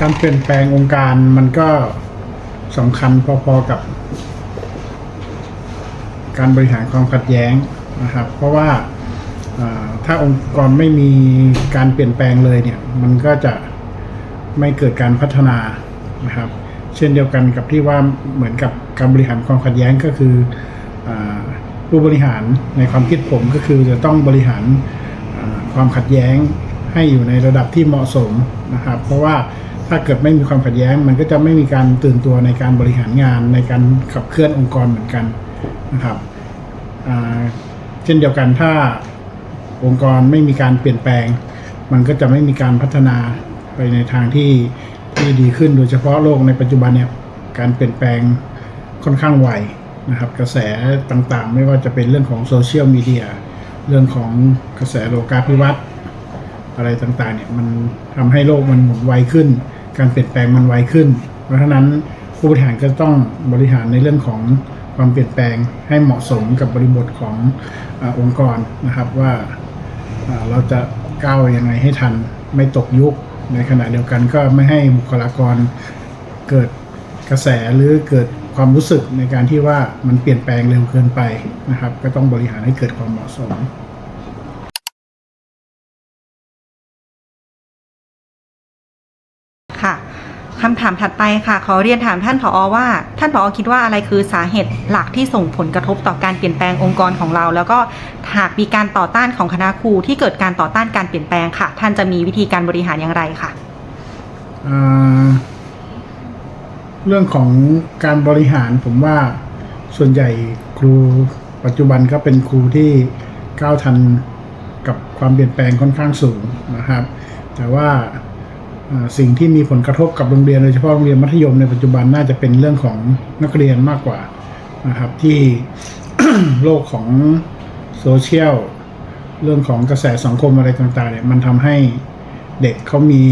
การเปลี่ยนแปลงองค์การมันก็สำคัญพอๆกับ การบริหารความขัดแย้งนะครับ เพราะว่าถ้าองค์กรไม่มีการเปลี่ยนแปลงเลยเนี่ย มันก็จะไม่เกิดการพัฒนานะครับ เช่นเดียวกันกับที่ว่าเหมือนกับการบริหารความขัดแย้งก็คืออผู้บริหารในความคิดผมก็คือจะต้องบริหารความขัดแย้ง ให้อยู่ในระดับที่เหมาะสมนะครับ เพราะว่าถ้าเกิดไม่มีความขัดแย้ง มันก็จะไม่มีการตื่นตัวในการบริหารงานในการขับเคลื่อนองค์กรเหมือนกันนะครับเช่นเดียวกันถ้าองค์กรไม่มีการเปลี่ยนแปลง มันก็จะไม่มีการพัฒนาไปในทางที่ที่ดีขึ้นโดยเฉพาะโลกในปัจจุบันเนี่ยการเปลี่ยนแปลงค่อนข้างไวนะครับ กระแสต่างๆ ไม่ว่าจะเป็นเรื่องของโซเชียลมีเดียเรื่องของกระแสโลกาภิวัตน์ อะไรต่างๆเนี่ยมันทำให้โลกมันหมุนไวขึ้น การเปลี่ยนแปลงมันไวขึ้น เพราะฉะนั้นผู้บริหารก็ต้องบริหารในเรื่องของความเปลี่ยนแปลงให้เหมาะสมกับบริบทของอองค์กรนะครับว่าอ่าเราจะก้าวยังไงให้ทันไม่ตกยุคในขณะเดียวกันก็ไม่ให้บุคลากรเกิดกระแสหรือเกิดความรู้สึกในการที่ว่ามันเปลี่ยนแปลงเร็วเกินไปนะครับ ก็ต้องบริหารให้เกิดความเหมาะสม คำถามถัดไปค่ะ ขอเรียนถามท่านผอว่า ท่านผอคิดว่าอะไรคือสาเหตุหลักที่ส่งผลกระทบต่อการเปลี่ยนแปลงองค์กรของเรา แล้วก็หากมีการต่อต้านของคณะครูที่เกิดการต่อต้านการเปลี่ยนแปลงค่ะ ท่านจะมีวิธีการบริหารอย่างไรค่ะเรื่องของการบริหารผมว่าส่วนใหญ่ครูปัจจุบันก็เป็นครูที่ก้าวทันกับความเปลี่ยนแปลงค่อนข้างสูงนะครับ แต่ว่า สิ่งที่มีผลกระทบกับโรงเรียนโดยเฉพาะโรงเรียนมัธยมในปัจจุบันน่าจะเป็นเรื่องของนักเรียนมากกว่านะครับที่โลกของโซเชียลเรื่องของกระแสสังคมอะไรต่างๆเนี่ยมันทำให้เด็กเขามี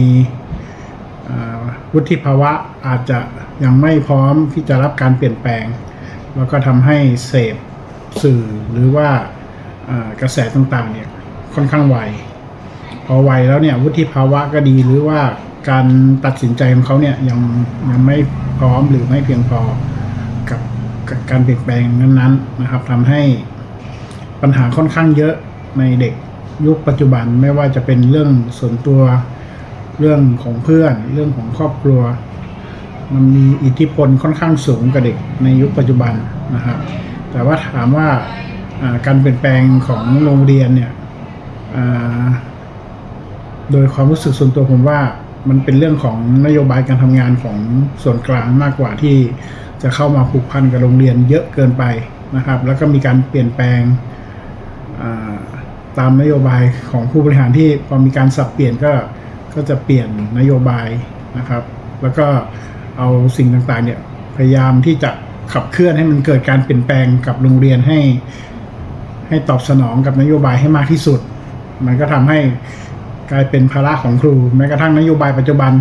วุฒิภาวะอาจจะยังไม่พร้อมที่จะรับการเปลี่ยนแปลง แล้วก็ทำให้เสพสื่อหรือว่ากระแสต่างๆเนี่ยค่อนข้างไวพอไวแล้วเนี่ยวุฒิภาวะก็ดีหรือว่า การตัดสินใจของเขาเนี่ยยังยังไม่พร้อมหรือไม่เพียงพอกับกับการเปลี่ยนแปลงนั้นๆนะครับทำให้ปัญหาค่อนข้างเยอะในเด็กยุคปัจจุบันไม่ว่าจะเป็นเรื่องส่วนตัวเรื่องของเพื่อน เรื่องของครอบครัว มันมีอิทธิพลค่อนข้างสูงกับเด็กในยุคปัจจุบันนะครับ แต่ว่าถามว่าการเปลี่ยนแปลงของโรงเรียนเนี่ยโดยความรู้สึกส่วนตัวผมว่า มันเป็นเรื่องของนโยบายการทำงานของส่วนกลางมากกว่าที่จะเข้ามาผูกพันกับโรงเรียนเยอะเกินไปนะครับ แล้วก็มีการเปลี่ยนแปลงตามนโยบายของผู้บริหารที่พอมีการสับเปลี่ยนก็ก็จะเปลี่ยนนโยบายนะครับ แล้วก็เอาสิ่งต่างๆเนี่ยพยายามที่จะขับเคลื่อนให้มันเกิดการเปลี่ยนแปลงกับโรงเรียนให้ให้ตอบสนองกับนโยบายให้มากที่สุด มันก็ทำให้ กลายเป็นภาระของครู แม้กระทั่งนโยบายปัจจุบัน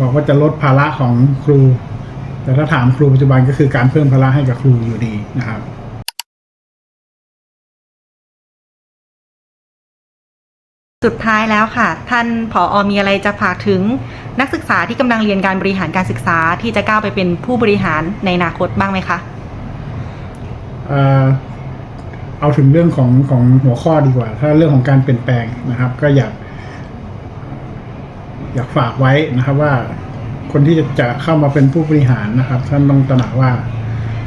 บอกว่าจะลดภาระของครู แต่ถ้าถามครูปัจจุบันก็คือการเพิ่มภาระให้กับครูอยู่ดีนะครับสุดท้ายแล้วค่ะ ท่านผอมีอะไรจะฝากถึงนักศึกษาที่กำลังเรียนการบริหารการศึกษาที่จะก้าวไปเป็นผู้บริหารในอนาคตบ้างไหมคะเอ่อเอาถึงเรื่องของของหัวข้อดีกว่า ถ้าเรื่องของการเปลี่ยนแปลงนะครับ ก็อยาก อยากฝากไว้นะครับว่าคนที่จะจะเข้ามาเป็นผู้บริหารนะครับ ท่านต้องตระหนักว่า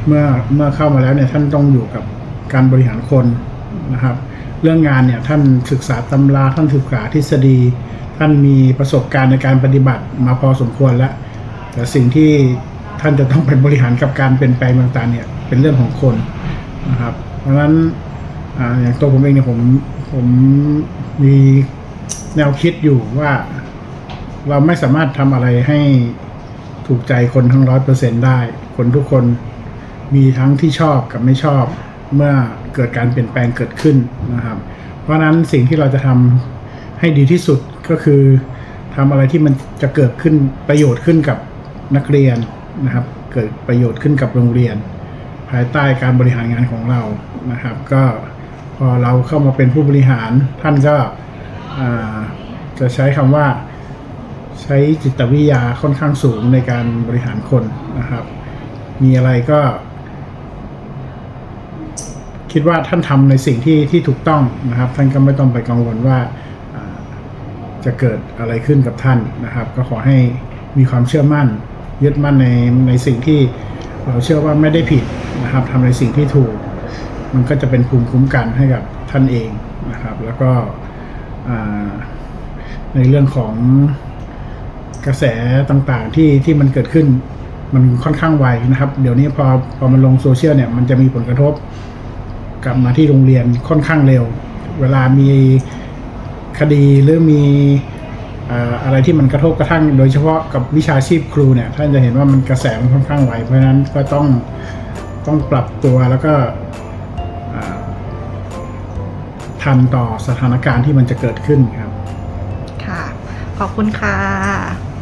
เมื่อเมื่อเข้ามาแล้วเนี่ยท่านต้องอยู่กับการบริหารคนนะครับ เรื่องงานเนี่ยท่านศึกษาตำราท่านศึกษาทฤษฎี ท่านมีประสบการณ์ในการปฏิบัติมาพอสมควรแล้ว แต่สิ่งที่ท่านจะต้องเป็นบริหารกับการเปลี่ยนแปลงต่างๆเนี่ยเป็นเรื่องของคนนะครับ เพราะฉะนั้นออย่างตัวผมเองเนี่ยผมผมมีแนวคิดอยู่ว่า เราไม่สามารถทำอะไรให้ถูกใจคนทั้งร้อยเปอร์เซ็นได้ คนทุกคนมีทั้งที่ชอบกับไม่ชอบ เมื่อเกิดการเปลี่ยนแปลงเกิดขึ้นนะครับ เพราะนั้นสิ่งที่เราจะทำให้ดีที่สุดก็คือทำอะไรที่มันจะเกิดขึ้นประโยชน์ขึ้นกับนักเรียนนะครับ เกิดประโยชน์ขึ้นกับโรงเรียน ภายใต้การบริหารงานของเรานะครับ ก็พอเราเข้ามาเป็นผู้บริหารท่านก็จะใช้คำว่า ใช้จิตวิทยาค่อนข้างสูงในการบริหารคนนะครับ มีอะไรก็ คิดว่าท่านทำในสิ่งที่ที่ถูกต้องนะครับ ท่านก็ไม่ต้องไปกังวลว่าจะเกิดอะไรขึ้นกับท่านนะครับ ก็ขอให้มีความเชื่อมั่น ยึดมั่นในในสิ่งที่เราเชื่อว่าไม่ได้ผิดนะครับทำในสิ่งที่ถูก มันก็จะเป็นภูมิคุ้มกันให้กับท่านเองนะครับ แล้วก็ในเรื่องของ กระแสต่างๆที่ที่มันเกิดขึ้น มันค่อนข้างไวนะครับ เดี๋ยวนี้พอพอมันลงโซเชียลเนี่ยมันจะมีผลกระทบ กลับมาที่โรงเรียนค่อนข้างเร็ว เวลามีคดีหรือมีอะไรที่มันกระทบกระทั่ง โดยเฉพาะกับวิชาชีพครูเนี่ยท่านจะเห็นว่ามันกระแสมันค่อนข้างไวเพราะฉะนั้นก็ต้องต้องปรับตัวแล้วก็ทันต่อสถานการณ์ที่มันจะเกิดขึ้นครับ ค่ะ ขอบคุณค่ะ